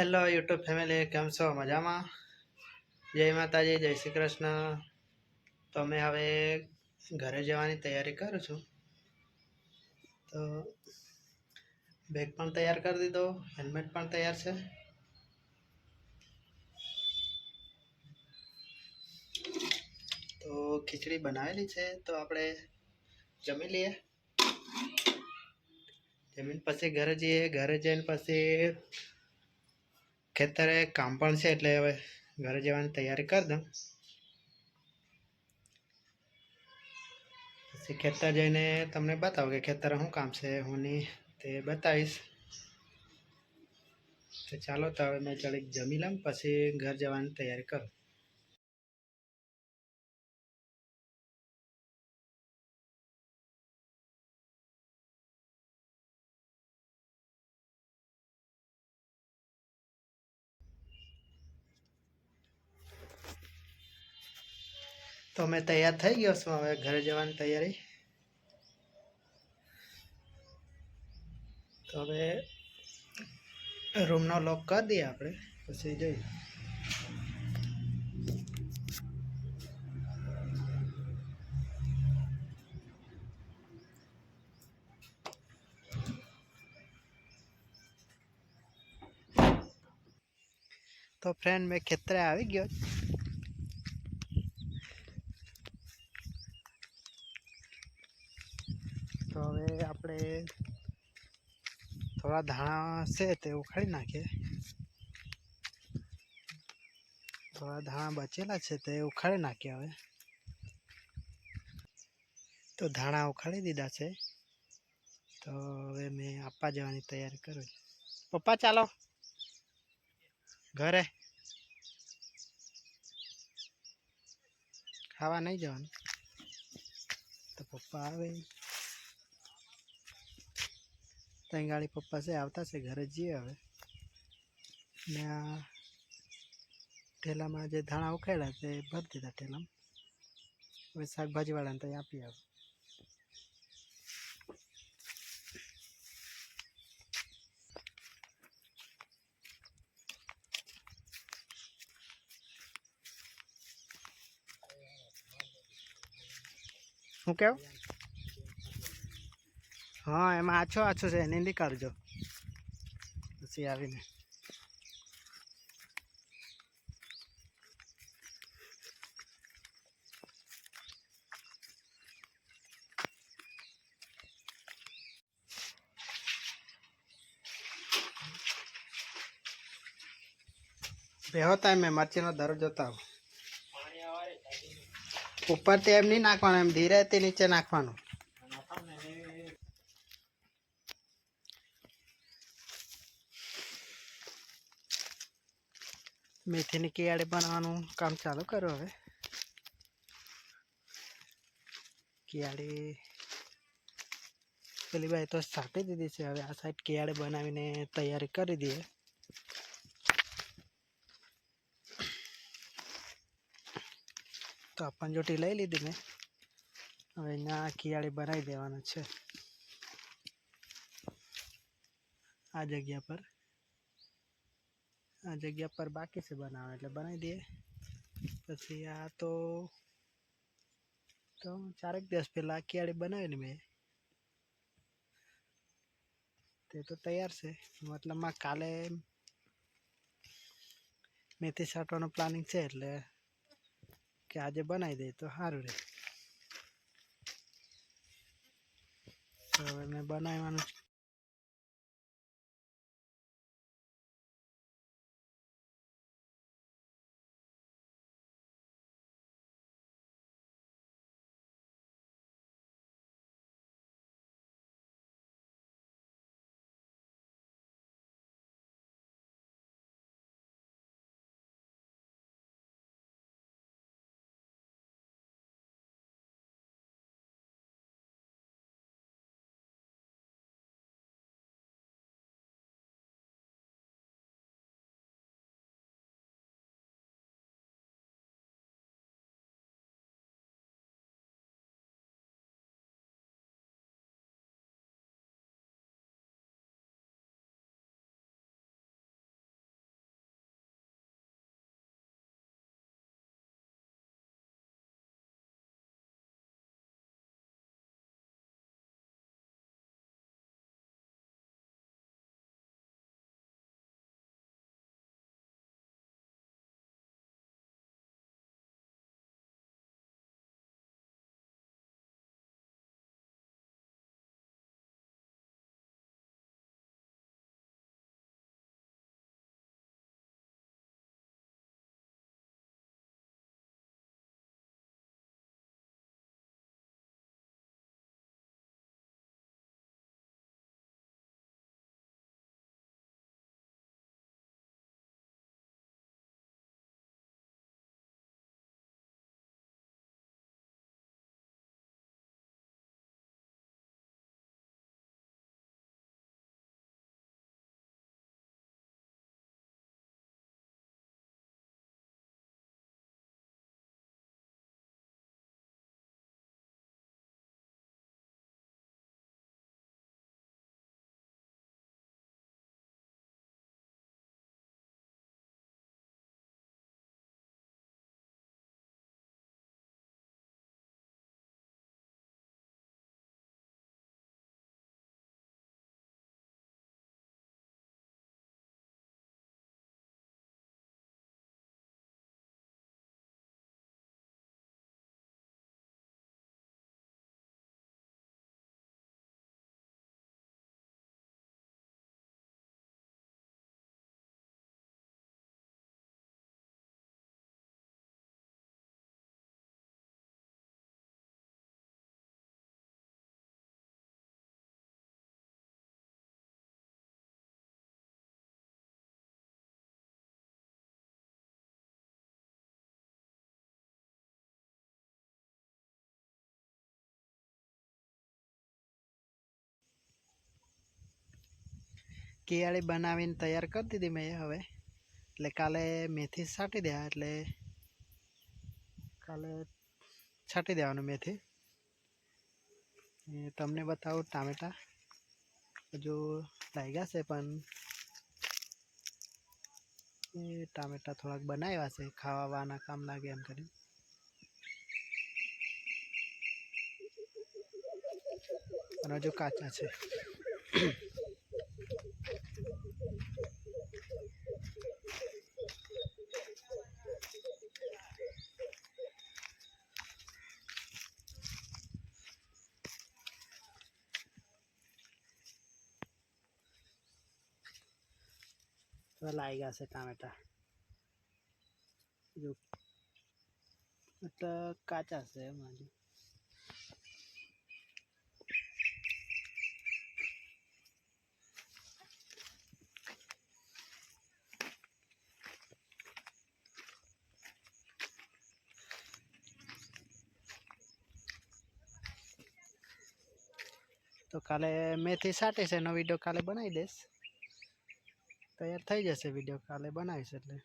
Hello YouTube family કેમ છો? મજામાં? જય માતાજી, જય શ્રી કૃષ્ણ. તો અમે હવે ઘરે જવાની તૈયારી કરું છું. તો બેગ પણ તૈયાર કરી દીધો હેલ્મેટ પણ તૈયાર છે. તો ખીચડી બનાવેલી છે, તો આપણે જમી લઈએ. જમીન પછી ઘરે જઈએ, ઘરે જઈને પછી ખેતરે કામ પણ છે એટલે હવે ઘરે જવાની તૈયારી કરી દઉં. પછી ખેતર જઈને તમને બતાવું કે ખેતરે શું કામ છે, હું નહીં, તે બતાવીશ. તો ચાલો તો હવે મેં ચડીક જમી લઉં પછી ઘર જવાની તૈયારી કરું. તો મેં તૈયાર થઈ ગયો છું હવે ઘરે જવાની તૈયારી તો હવે રૂમનો લોક કરી દઈએ આપણે પછી જોઈએ તો ફ્રેન્ડ મેં ખેતરે આવી ગયો તો હવે આપણે થોડા ધાણા છે તે ઉખાડી નાખીએ. થોડા ધાણા બચેલા છે તે ઉખાડી નાખીએ હવે. તો ધાણા ઉખાડી દીધા છે. તો હવે મેં આપવા જવાની તૈયારી કરું પપ્પા ચાલો. ઘરે. ખાવા નહીં જવાનું. તો પપ્પા આવે. ત્યાં ગાડી પપ્પા છે, આવતા છે ઘરે જઈએ હવે. ને આ ઠેલામાં જે ધાણા ઉખાડ્યા તે ભરી દીધા ઠેલામાં. હવે શાકભાજીવાળાને ત્યાં આપી આવે. શું કેવું? હા, એમાં આછો આછો છે, એને નીકાળજો. પછી આવીને. ભેહો તા મેં મરચીનો દરો જોતા આવું. ઉપરથી એમ નહીં નાખવાનું, એમ ધીરેથી નીચે નાખવાનું. મેથીની કિયાળી બનાવવાનું કામ ચાલુ કરો હવે. કિયાળી પેલી ભાઈ તો છાંટી દીધી છે, હવે આ સાઈડ કિયાળી બનાવીને તૈયારી કરી દઈએ. તો આ પંજોટી લઈ લીધી મેં. હવે અહીંયા કિયાળી બનાવી દેવાનું છે. આ જગ્યા પર. આ જગ્યા પર બાકી છે બનાવવા, એટલે બનાવી દઈએ. પછી આ તો તો ચારેક દિવસ પહેલાં કિયાળી બનાવીને મેં તે તો તૈયાર છે. મતલબમાં કાલે મેથી છાંટવાનું પ્લાનિંગ છે, એટલે કે આજે બનાવી દઈએ તો સારું રહે. તો હવે મેં બનાવવાનું કિયાળી બનાવીને તૈયાર કરી દીધી મેં હવે. એટલે કાલે મેથી છાંટી દેવા, એટલે કાલે છાંટી દેવાનું મેથી. તમને બતાવું ટામેટા. હજુ લાગ્યા છે, પણ એ ટામેટા થોડાક બનાવ્યા છે ખાવાના કામ લાગે એમ કરી અને હજુ કાચા છે. તો ગયા છે ટામેટા હજુ એટલે કાચા છે એમ તો કાલે મેથી સાટી છે એનો વીડિયો કાલે બનાવી દઈશ. તૈયાર થઈ જશે વીડિયો કાલે બનાવીશ એટલે.